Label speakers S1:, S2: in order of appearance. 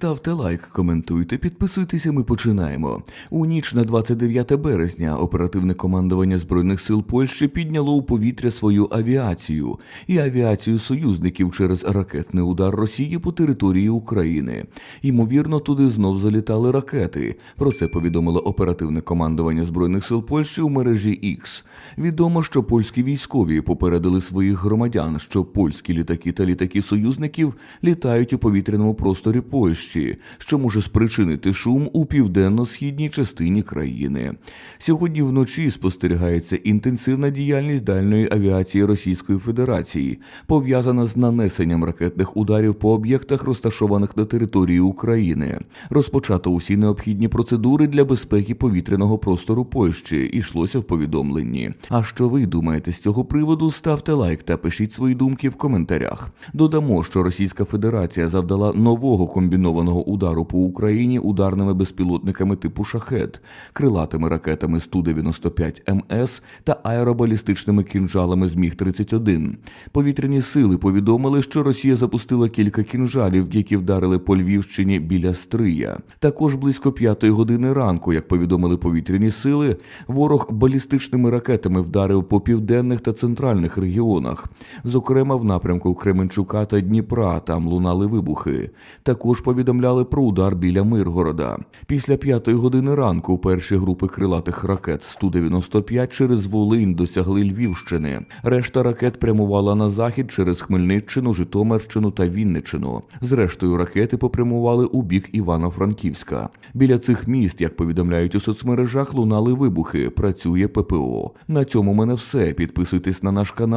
S1: Ставте лайк, коментуйте, підписуйтеся. Ми починаємо. У ніч на 29 березня оперативне командування збройних сил Польщі підняло у повітря свою авіацію і авіацію союзників через ракетний удар Росії по території України. Ймовірно, туди знов залітали ракети. Про це повідомило оперативне командування збройних сил Польщі у мережі X. Відомо, що польські військові попередили своїх громадян, що польські літаки та літаки союзників літають у повітряному просторі Польщі, що може спричинити шум у південно-східній частині країни. Сьогодні вночі спостерігається інтенсивна діяльність дальної авіації Російської Федерації, пов'язана з нанесенням ракетних ударів по об'єктах, розташованих на території України. Розпочато усі необхідні процедури для безпеки повітряного простору Польщі. Ішлося в повідомленні. А що ви думаєте з цього приводу? Ставте лайк та пишіть свої думки в коментарях. Додамо, що Російська Федерація завдала нового комбінованого удару по Україні ударними безпілотниками типу шахет, крилатими ракетами Сту-95 МС та аеробалістичними кінжалами з Міг 31 Повітряні сили повідомили, що Росія запустила кілька кінжалів, які вдарили по Львівщині біля Стрия. Також близько п'ятої години ранку, як повідомили повітряні сили, ворог балістичними ракетами вдарив по південних та центральних регіонах, зокрема в напрямку Кременчука та Дніпра. Там лунали вибухи. Також повідомляли про удар біля Миргорода. Після п'ятої години ранку перші групи крилатих ракет Сту-95 через Волинь досягли Львівщини. Решта ракет прямувала на захід через Хмельниччину, Житомирщину та Вінниччину. Зрештою, ракети попрямували у бік Івано-Франківська. Біля цих міст, як повідомляють у соцмережах, лунали вибухи. Працює ППО. На цьому мене все. Підписуйтесь на наш канал.